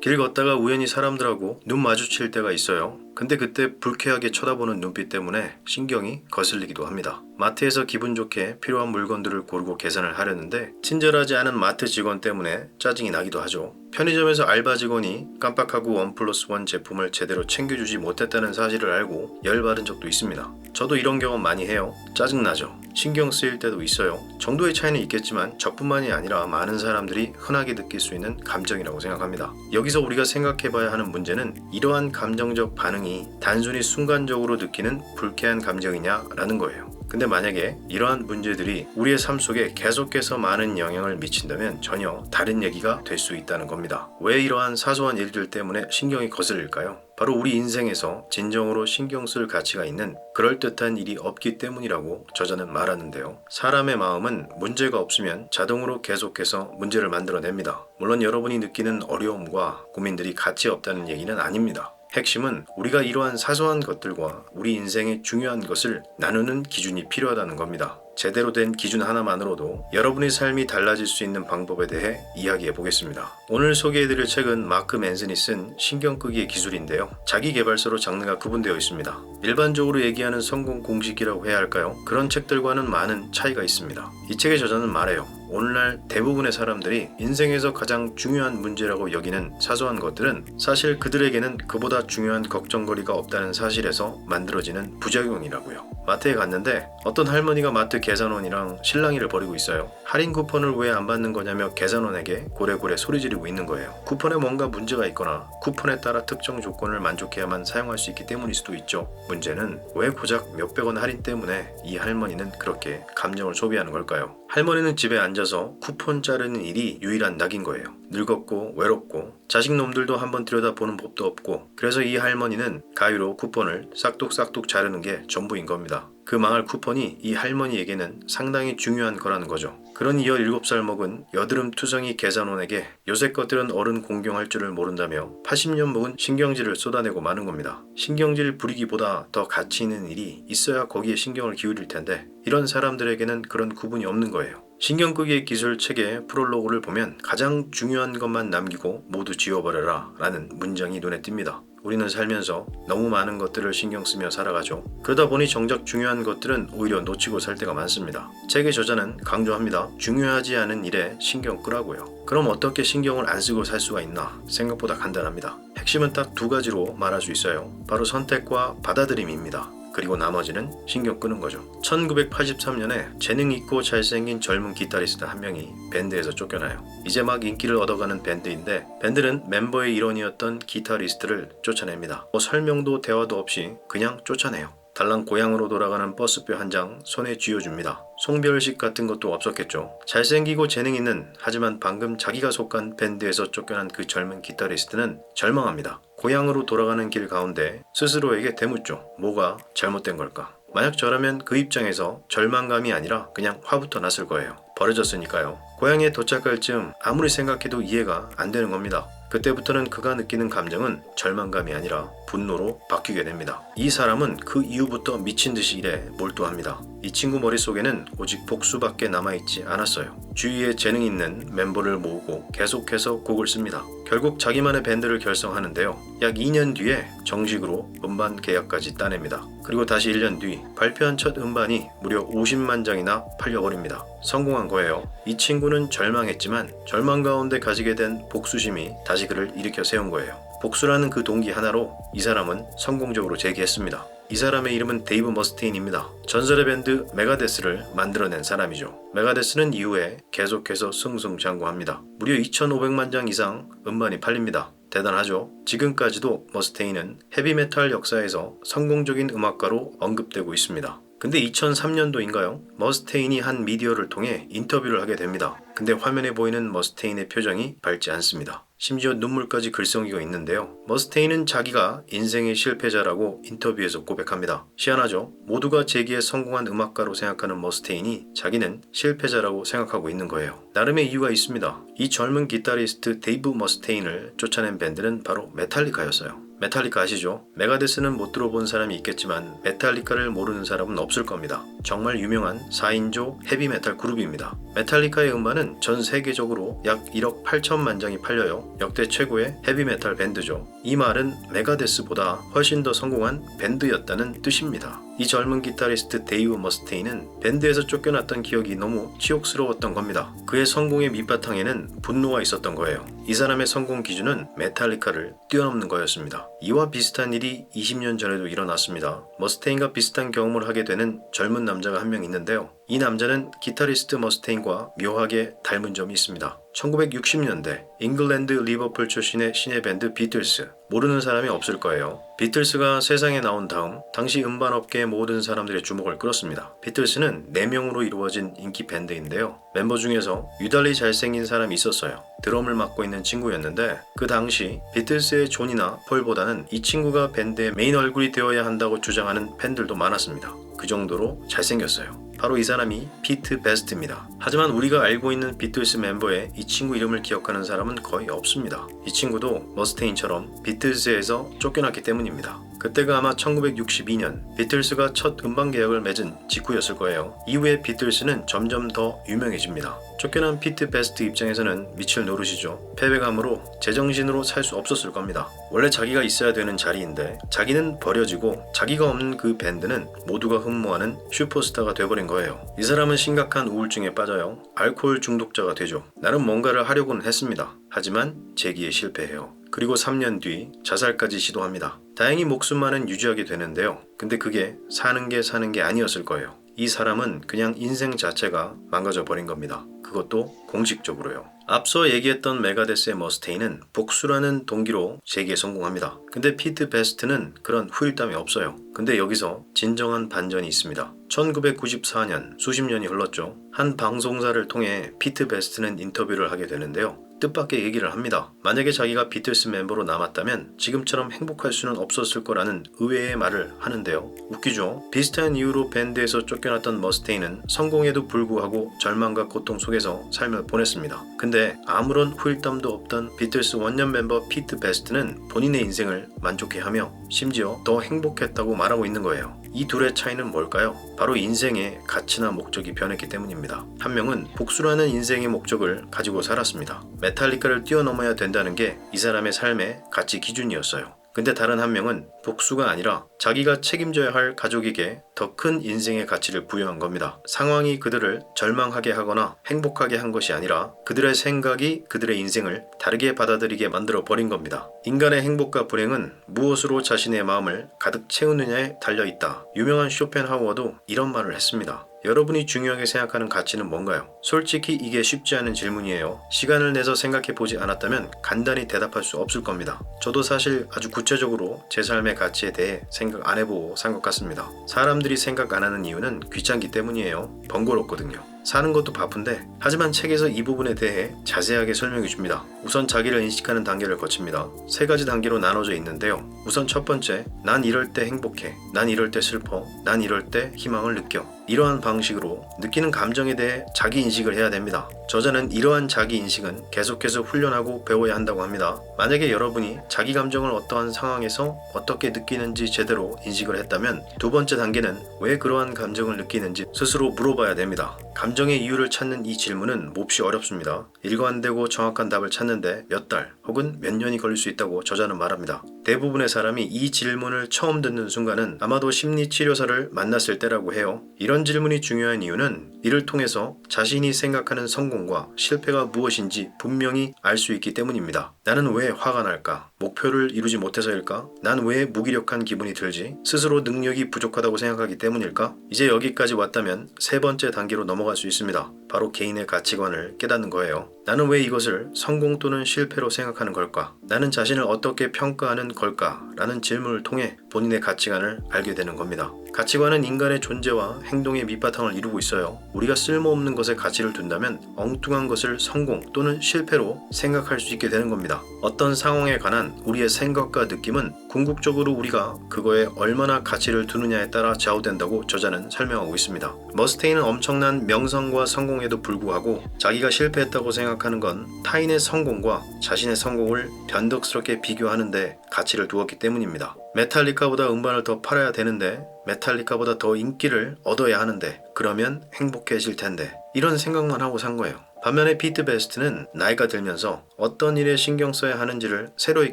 길 걷다가 우연히 사람들하고 눈 마주칠 때가 있어요. 근데 그때 불쾌하게 쳐다보는 눈빛 때문에 신경이 거슬리기도 합니다. 마트에서 기분 좋게 필요한 물건들을 고르고 계산을 하려는데 친절하지 않은 마트 직원 때문에 짜증이 나기도 하죠. 편의점에서 알바 직원이 깜빡하고 원 플러스 원 제품을 제대로 챙겨주지 못했다는 사실을 알고 열받은 적도 있습니다. 저도 이런 경험 많이 해요. 짜증나죠. 신경 쓰일 때도 있어요. 정도의 차이는 있겠지만 저뿐만이 아니라 많은 사람들이 흔하게 느낄 수 있는 감정이라고 생각합니다. 여기서 우리가 생각해 봐야 하는 문제는 이러한 감정적 반응이 단순히 순간적으로 느끼는 불쾌한 감정이냐라는 거예요. 근데 만약에 이러한 문제들이 우리의 삶 속에 계속해서 많은 영향을 미친다면 전혀 다른 얘기가 될 수 있다는 겁니다. 왜 이러한 사소한 일들 때문에 신경이 거슬릴까요? 바로 우리 인생에서 진정으로 신경 쓸 가치가 있는 그럴듯한 일이 없기 때문이라고 저자는 말하는데요. 사람의 마음은 문제가 없으면 자동으로 계속해서 문제를 만들어냅니다. 물론 여러분이 느끼는 어려움과 고민들이 가치 없다는 얘기는 아닙니다. 핵심은 우리가 이러한 사소한 것들과 우리 인생의 중요한 것을 나누는 기준이 필요하다는 겁니다. 제대로 된 기준 하나만으로도 여러분의 삶이 달라질 수 있는 방법에 대해 이야기해 보겠습니다. 오늘 소개해드릴 책은 마크 맨슨이 쓴 신경 끄기의 기술인데요. 자기 개발서로 장르가 구분되어 있습니다. 일반적으로 얘기하는 성공 공식이라고 해야 할까요? 그런 책들과는 많은 차이가 있습니다. 이 책의 저자는 말해요. 오늘날 대부분의 사람들이 인생에서 가장 중요한 문제라고 여기는 사소한 것들은 사실 그들에게는 그보다 중요한 걱정거리가 없다는 사실에서 만들어지는 부작용이라고요. 마트에 갔는데 어떤 할머니가 마트 계산원이랑 실랑이를 벌이고 있어요. 할인 쿠폰을 왜 안 받는 거냐며 계산원에게 고래고래 소리 지르고 있는 거예요. 쿠폰에 뭔가 문제가 있거나 쿠폰에 따라 특정 조건을 만족해야만 사용할 수 있기 때문일 수도 있죠. 문제는 왜 고작 몇백 원 할인 때문에 이 할머니는 그렇게 감정을 소비하는 걸까요? 할머니는 집에 앉아서 쿠폰 자르는 일이 유일한 낙인 거예요. 늙었고 외롭고 자식 놈들도 한번 들여다보는 법도 없고 그래서 이 할머니는 가위로 쿠폰을 싹둑싹둑 자르는 게 전부인 겁니다. 그 망할 쿠폰이 이 할머니에게는 상당히 중요한 거라는 거죠. 그런 17살 먹은 여드름 투성이 계산원에게 요새 것들은 어른 공경할 줄을 모른다며 80년 먹은 신경질을 쏟아내고 마는 겁니다. 신경질 부리기보다 더 가치 있는 일이 있어야 거기에 신경을 기울일 텐데 이런 사람들에게는 그런 구분이 없는 거예요. 신경 끄기의 기술 책의 프롤로그를 보면 가장 중요한 것만 남기고 모두 지워버려라 라는 문장이 눈에 띕니다. 우리는 살면서 너무 많은 것들을 신경 쓰며 살아가죠. 그러다 보니 정작 중요한 것들은 오히려 놓치고 살 때가 많습니다. 책의 저자는 강조합니다. 중요하지 않은 일에 신경 끄라고요. 그럼 어떻게 신경을 안 쓰고 살 수가 있나? 생각보다 간단합니다. 핵심은 딱 두 가지로 말할 수 있어요. 바로 선택과 받아들임입니다. 그리고 나머지는 신경 끄는 거죠. 1983년에 재능 있고 잘생긴 젊은 기타리스트 한 명이 밴드에서 쫓겨나요. 이제 막 인기를 얻어가는 밴드인데 밴드는 멤버의 일원이었던 기타리스트를 쫓아냅니다. 뭐 설명도 대화도 없이 그냥 쫓아내요. 달랑 고향으로 돌아가는 버스표 한 장 손에 쥐어줍니다. 송별식 같은 것도 없었겠죠. 잘생기고 재능 있는 하지만 방금 자기가 속한 밴드에서 쫓겨난 그 젊은 기타리스트는 절망합니다. 고향으로 돌아가는 길 가운데 스스로에게 되묻죠. 뭐가 잘못된 걸까? 만약 저라면 그 입장에서 절망감이 아니라 그냥 화부터 났을 거예요. 버려졌으니까요. 고향에 도착할 즈음 아무리 생각해도 이해가 안 되는 겁니다. 그때부터는 그가 느끼는 감정은 절망감이 아니라 분노로 바뀌게 됩니다. 이 사람은 그 이후부터 미친 듯이 일에 몰두합니다. 이 친구 머릿속에는 오직 복수밖에 남아있지 않았어요. 주위에 재능 있는 멤버를 모으고 계속해서 곡을 씁니다. 결국 자기만의 밴드를 결성하는데요. 약 2년 뒤에 정식으로 음반 계약까지 따냅니다. 그리고 다시 1년 뒤 발표한 첫 음반이 무려 50만 장이나 팔려버립니다. 성공한 거예요. 이 친구는 절망했지만 절망 가운데 가지게 된 복수심이 다시 그를 일으켜 세운 거예요. 복수라는 그 동기 하나로 이 사람은 성공적으로 재기했습니다. 이 사람의 이름은 데이브 머스테인입니다. 전설의 밴드 메가데스를 만들어낸 사람이죠. 메가데스는 이후에 계속해서 승승장구합니다. 무려 2,500만 장 이상 음반이 팔립니다. 대단하죠. 지금까지도 머스테인은 헤비메탈 역사에서 성공적인 음악가로 언급되고 있습니다. 근데 2003년도인가요? 머스테인이 한 미디어를 통해 인터뷰를 하게 됩니다. 근데 화면에 보이는 머스테인의 표정이 밝지 않습니다. 심지어 눈물까지 글썽이고 있는데요. 머스테인은 자기가 인생의 실패자라고 인터뷰에서 고백합니다. 희한하죠? 모두가 제기에 성공한 음악가로 생각하는 머스테인이 자기는 실패자라고 생각하고 있는 거예요. 나름의 이유가 있습니다. 이 젊은 기타리스트 데이브 머스테인을 쫓아낸 밴드는 바로 메탈리카였어요. 메탈리카 아시죠? 메가데스는 못 들어본 사람이 있겠지만 메탈리카를 모르는 사람은 없을 겁니다. 정말 유명한 4인조 헤비메탈 그룹입니다. 메탈리카의 음반은 전 세계적으로 약 1억 8천만 장이 팔려요. 역대 최고의 헤비메탈 밴드죠. 이 말은 메가데스보다 훨씬 더 성공한 밴드였다는 뜻입니다. 이 젊은 기타리스트 데이브 머스테인은 밴드에서 쫓겨났던 기억이 너무 치욕스러웠던 겁니다. 그의 성공의 밑바탕에는 분노가 있었던 거예요. 이 사람의 성공 기준은 메탈리카를 뛰어넘는 거였습니다. 이와 비슷한 일이 20년 전에도 일어났습니다. 머스테인과 비슷한 경험을 하게 되는 젊은 남자가 한 명 있는데요. 이 남자는 기타리스트 머스테인과 묘하게 닮은 점이 있습니다. 1960년대 잉글랜드 리버풀 출신의 신예 밴드 비틀스 모르는 사람이 없을 거예요. 비틀스가 세상에 나온 다음 당시 음반업계의 모든 사람들의 주목을 끌었습니다. 비틀스는 4명으로 이루어진 인기 밴드인데요. 멤버 중에서 유달리 잘생긴 사람이 있었어요. 드럼을 맡고 있는 친구였는데 그 당시 비틀스의 존이나 폴보다는 이 친구가 밴드의 메인 얼굴이 되어야 한다고 주장하는 팬들도 많았습니다. 그 정도로 잘생겼어요. 바로 이 사람이 피트 베스트입니다. 하지만 우리가 알고 있는 비틀스 멤버의 이 친구 이름을 기억하는 사람은 거의 없습니다. 이 친구도 머스테인처럼 비틀스에서 쫓겨났기 때문입니다. 그때가 아마 1962년 비틀스가 첫 음반 계약을 맺은 직후였을 거예요. 이후에 비틀스는 점점 더 유명해집니다. 쫓겨난 피트 베스트 입장에서는 미칠 노릇이죠. 패배감으로 제정신으로 살 수 없었을 겁니다. 원래 자기가 있어야 되는 자리인데 자기는 버려지고 자기가 없는 그 밴드는 모두가 흠모하는 슈퍼스타가 돼버린 거예요. 이 사람은 심각한 우울증에 빠져요. 알코올 중독자가 되죠. 나름 뭔가를 하려고는 했습니다. 하지만 재기에 실패해요. 그리고 3년 뒤 자살까지 시도합니다. 다행히 목숨만은 유지하게 되는데요. 근데 그게 사는 게 사는 게 아니었을 거예요. 이 사람은 그냥 인생 자체가 망가져 버린 겁니다. 그것도 공식적으로요. 앞서 얘기했던 메가데스의 머스테인은 복수라는 동기로 재기에 성공합니다. 근데 피트 베스트는 그런 후일담이 없어요. 근데 여기서 진정한 반전이 있습니다. 1994년 수십 년이 흘렀죠. 한 방송사를 통해 피트 베스트는 인터뷰를 하게 되는데요. 뜻밖의 얘기를 합니다. 만약에 자기가 비틀스 멤버로 남았다면 지금처럼 행복할 수는 없었을 거라는 의외의 말을 하는데요. 웃기죠? 비슷한 이유로 밴드에서 쫓겨났던 머스테인은 성공에도 불구하고 절망과 고통 속에서 삶을 보냈습니다. 근데 아무런 후일담도 없던 비틀스 원년 멤버 피트 베스트는 본인의 인생을 만족해하며 심지어 더 행복했다고 말하고 있는 거예요. 이 둘의 차이는 뭘까요? 바로 인생의 가치나 목적이 변했기 때문입니다. 한 명은 복수라는 인생의 목적을 가지고 살았습니다. 메탈리카를 뛰어넘어야 된다는 게 이 사람의 삶의 가치 기준이었어요. 근데 다른 한 명은 복수가 아니라 자기가 책임져야 할 가족에게 더 큰 인생의 가치를 부여한 겁니다. 상황이 그들을 절망하게 하거나 행복하게 한 것이 아니라 그들의 생각이 그들의 인생을 다르게 받아들이게 만들어 버린 겁니다. 인간의 행복과 불행은 무엇으로 자신의 마음을 가득 채우느냐에 달려 있다. 유명한 쇼펜하우어도 이런 말을 했습니다. 여러분이 중요하게 생각하는 가치는 뭔가요? 솔직히 이게 쉽지 않은 질문이에요. 시간을 내서 생각해 보지 않았다면 간단히 대답할 수 없을 겁니다. 저도 사실 아주 구체적으로 제 삶의 가치에 대해 생각 안 해보고 산 것 같습니다. 사람들이 생각 안 하는 이유는 귀찮기 때문이에요. 번거롭거든요. 사는 것도 바쁜데 하지만 책에서 이 부분에 대해 자세하게 설명해 줍니다. 우선 자기를 인식하는 단계를 거칩니다. 세 가지 단계로 나눠져 있는데요. 우선 첫 번째, 난 이럴 때 행복해. 난 이럴 때 슬퍼. 난 이럴 때 희망을 느껴. 이러한 방식으로 느끼는 감정에 대해 자기 인식을 해야 됩니다. 저자는 이러한 자기 인식은 계속해서 훈련하고 배워야 한다고 합니다. 만약에 여러분이 자기 감정을 어떠한 상황에서 어떻게 느끼는지 제대로 인식을 했다면 두 번째 단계는 왜 그러한 감정을 느끼는지 스스로 물어봐야 됩니다. 감정의 이유를 찾는 이 질문은 몹시 어렵습니다. 일관되고 정확한 답을 찾는데 몇 달 혹은 몇 년이 걸릴 수 있다고 저자는 말합니다. 대부분의 사람이 이 질문을 처음 듣는 순간은 아마도 심리 치료사를 만났을 때라고 해요. 이런 질문이 중요한 이유는 이를 통해서 자신이 생각하는 성공 과 실패가 무엇인지 분명히 알 수 있기 때문입니다. 나는 왜 화가 날까? 목표를 이루지 못해서일까? 난 왜 무기력한 기분이 들지? 스스로 능력이 부족하다고 생각하기 때문일까? 이제 여기까지 왔다면 세 번째 단계로 넘어갈 수 있습니다. 바로 개인의 가치관을 깨닫는 거예요. 나는 왜 이것을 성공 또는 실패로 생각하는 걸까? 나는 자신을 어떻게 평가하는 걸까? 라는 질문을 통해 본인의 가치관을 알게 되는 겁니다. 가치관은 인간의 존재와 행동의 밑바탕을 이루고 있어요. 우리가 쓸모없는 것에 가치를 둔다면 엉뚱한 것을 성공 또는 실패로 생각할 수 있게 되는 겁니다. 어떤 상황에 관한 우리의 생각과 느낌은 궁극적으로 우리가 그거에 얼마나 가치를 두느냐에 따라 좌우된다고 저자는 설명하고 있습니다. 머스테인은 엄청난 명성과 성공에도 불구하고 자기가 실패했다고 생각하는 건 타인의 성공과 자신의 성공을 변덕스럽게 비교하는데 가치를 두었기 때문입니다. 메탈리카보다 음반을 더 팔아야 되는데 메탈리카보다 더 인기를 얻어야 하는데 그러면 행복해질 텐데 이런 생각만 하고 산 거예요. 반면에 피트 베스트는 나이가 들면서 어떤 일에 신경 써야 하는지를 새로이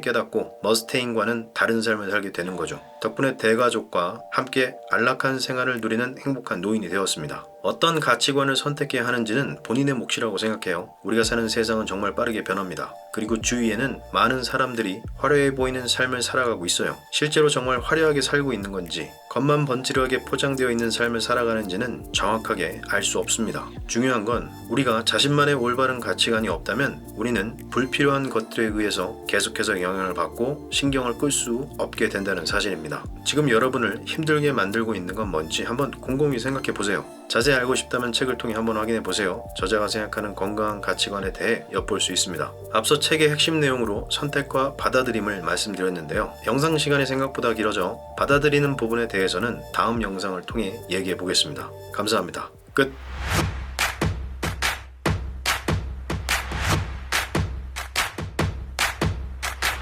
깨닫고 머스테인과는 다른 삶을 살게 되는 거죠. 덕분에 대가족과 함께 안락한 생활을 누리는 행복한 노인이 되었습니다. 어떤 가치관을 선택해야 하는지는 본인의 몫이라고 생각해요. 우리가 사는 세상은 정말 빠르게 변합니다. 그리고 주위에는 많은 사람들이 화려해 보이는 삶을 살아가고 있어요. 실제로 정말 화려하게 살고 있는 건지, 겉만 번지르하게 포장되어 있는 삶을 살아가는지는 정확하게 알 수 없습니다. 중요한 건 우리가 자신만의 올바른 가치관이 없다면 우리는 불필요한 것들에 의해서 계속해서 영향을 받고 신경을 끌 수 없게 된다는 사실입 니다. 지금 여러분을 힘들게 만들고 있는 건 뭔지 한번 곰곰이 생각해 보세요. 자세히 알고 싶다면 책을 통해 한번 확인해 보세요. 저자가 생각하는 건강한 가치관에 대해 엿볼 수 있습니다. 앞서 책의 핵심 내용으로 선택과 받아들임을 말씀드렸는데요. 영상 시간이 생각보다 길어져 받아들이는 부분에 대해서는 다음 영상을 통해 얘기해 보겠습니다. 감사합니다. 끝.